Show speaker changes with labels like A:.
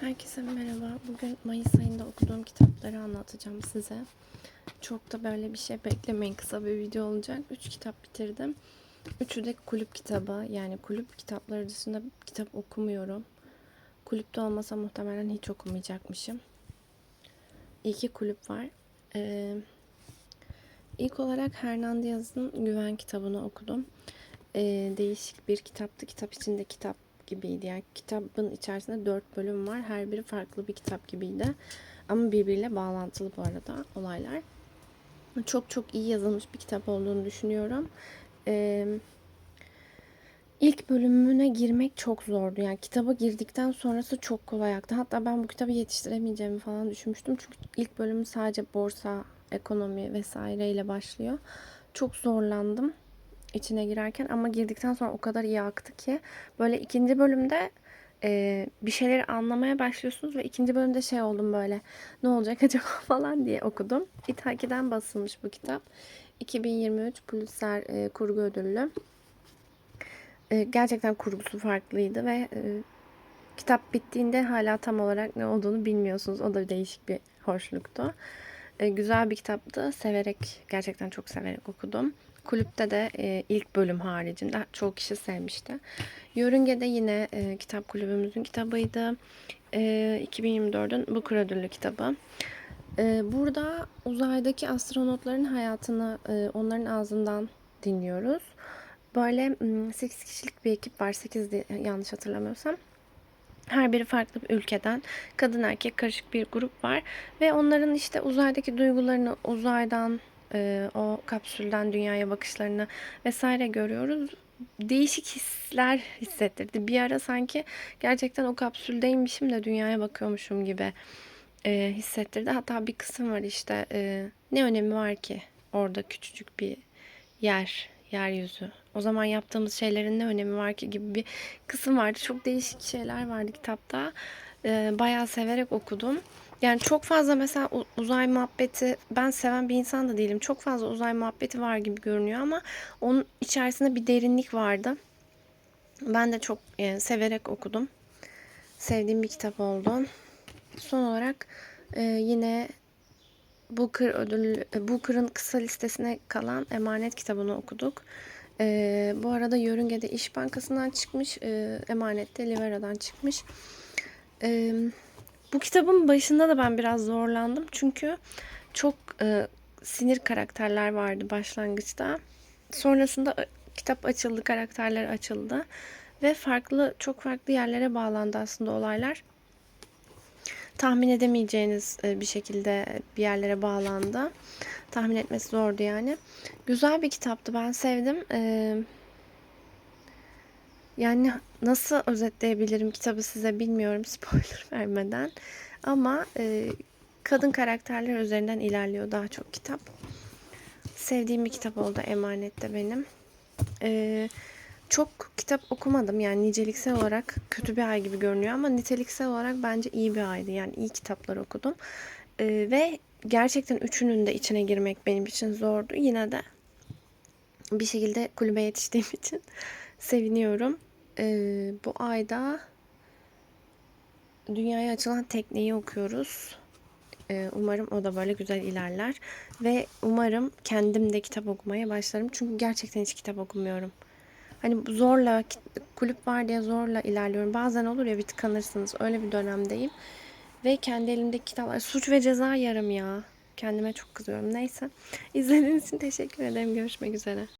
A: Herkese merhaba. Bugün Mayıs ayında okuduğum kitapları anlatacağım size. Çok da böyle bir şey beklemeyin. Kısa bir video olacak. Üç kitap bitirdim. Üçü de kulüp kitabı. Yani kulüp kitapları dışında kitap okumuyorum. Kulüpte olmasa muhtemelen hiç okumayacakmışım. İyi ki kulüp var. Ee, ilk olarak Hernan Diaz'ın Güven kitabını okudum. Ee, değişik bir kitaptı. Kitap içinde kitap gibiydi. Yani kitabın içerisinde dört bölüm var. Her biri farklı bir kitap gibiydi. Ama birbiriyle bağlantılı bu arada olaylar. Çok çok iyi yazılmış bir kitap olduğunu düşünüyorum. Ee, ilk bölümüne girmek çok zordu. Yani kitaba girdikten sonrası çok kolay aktı. Hatta ben bu kitabı yetiştiremeyeceğimi falan düşünmüştüm. Çünkü ilk bölümü sadece borsa, ekonomi vesaireyle başlıyor. Çok zorlandım içine girerken ama girdikten sonra o kadar iyi aktı ki böyle ikinci bölümde e, bir şeyleri anlamaya başlıyorsunuz ve ikinci bölümde şey oldum böyle ne olacak acaba falan diye okudum. İthaki'den basılmış bu kitap. 2023 Pulitzer e, kurgu ödüllü. E, gerçekten kurgusu farklıydı ve e, kitap bittiğinde hala tam olarak ne olduğunu bilmiyorsunuz. O da değişik bir hoşluktu. E, güzel bir kitaptı. Severek, gerçekten çok severek okudum. Kulüpte de e, ilk bölüm haricinde çok kişi sevmişti. Yörünge'de yine e, kitap kulübümüzün kitabıydı. E, 2024'ün Booker ödüllü kitabı. E, burada uzaydaki astronotların hayatını e, onların ağzından dinliyoruz. Böyle 8 kişilik bir ekip var. 8 yanlış hatırlamıyorsam. Her biri farklı bir ülkeden kadın erkek karışık bir grup var ve onların işte uzaydaki duygularını uzaydan e, o kapsülden dünyaya bakışlarını vesaire görüyoruz. Değişik hisler hissettirdi. Bir ara sanki gerçekten o kapsüldeymişim de dünyaya bakıyormuşum gibi e, hissettirdi. Hatta bir kısım var işte e, ne önemi var ki orada küçücük bir yer, yeryüzü. O zaman yaptığımız şeylerin ne önemi var ki gibi bir kısım vardı. Çok değişik şeyler vardı kitapta. E, bayağı severek okudum. Yani çok fazla mesela uzay muhabbeti ben seven bir insan da değilim. Çok fazla uzay muhabbeti var gibi görünüyor ama onun içerisinde bir derinlik vardı. Ben de çok yani e, severek okudum. Sevdiğim bir kitap oldu. Son olarak e, yine Booker ödül Booker'ın kısa listesine kalan Emanet kitabını okuduk. E, bu arada Yörünge'de İş Bankası'ndan çıkmış, e, Emanet'te Livera'dan çıkmış. E, bu kitabın başında da ben biraz zorlandım. Çünkü çok e, sinir karakterler vardı başlangıçta. Sonrasında e, kitap açıldı, karakterler açıldı. Ve farklı, çok farklı yerlere bağlandı aslında olaylar. Tahmin edemeyeceğiniz e, bir şekilde bir yerlere bağlandı. Tahmin etmesi zordu yani. Güzel bir kitaptı. Ben sevdim. Ee, yani nasıl özetleyebilirim kitabı size bilmiyorum spoiler vermeden. Ama e, kadın karakterler üzerinden ilerliyor daha çok kitap. Sevdiğim bir kitap oldu Emanet'te benim. E, çok kitap okumadım yani niceliksel olarak kötü bir ay gibi görünüyor ama niteliksel olarak bence iyi bir aydı. Yani iyi kitaplar okudum. E, ve gerçekten üçünün de içine girmek benim için zordu. Yine de bir şekilde kulübe yetiştiğim için seviniyorum. Ee, bu ayda dünyaya açılan tekneyi okuyoruz. Ee, umarım o da böyle güzel ilerler. Ve umarım kendim de kitap okumaya başlarım. Çünkü gerçekten hiç kitap okumuyorum. Hani zorla kulüp var diye zorla ilerliyorum. Bazen olur ya bir tıkanırsınız. Öyle bir dönemdeyim. Ve kendi elimdeki kitaplar. Suç ve ceza yarım ya. Kendime çok kızıyorum. Neyse. İzlediğiniz için teşekkür ederim. Görüşmek üzere.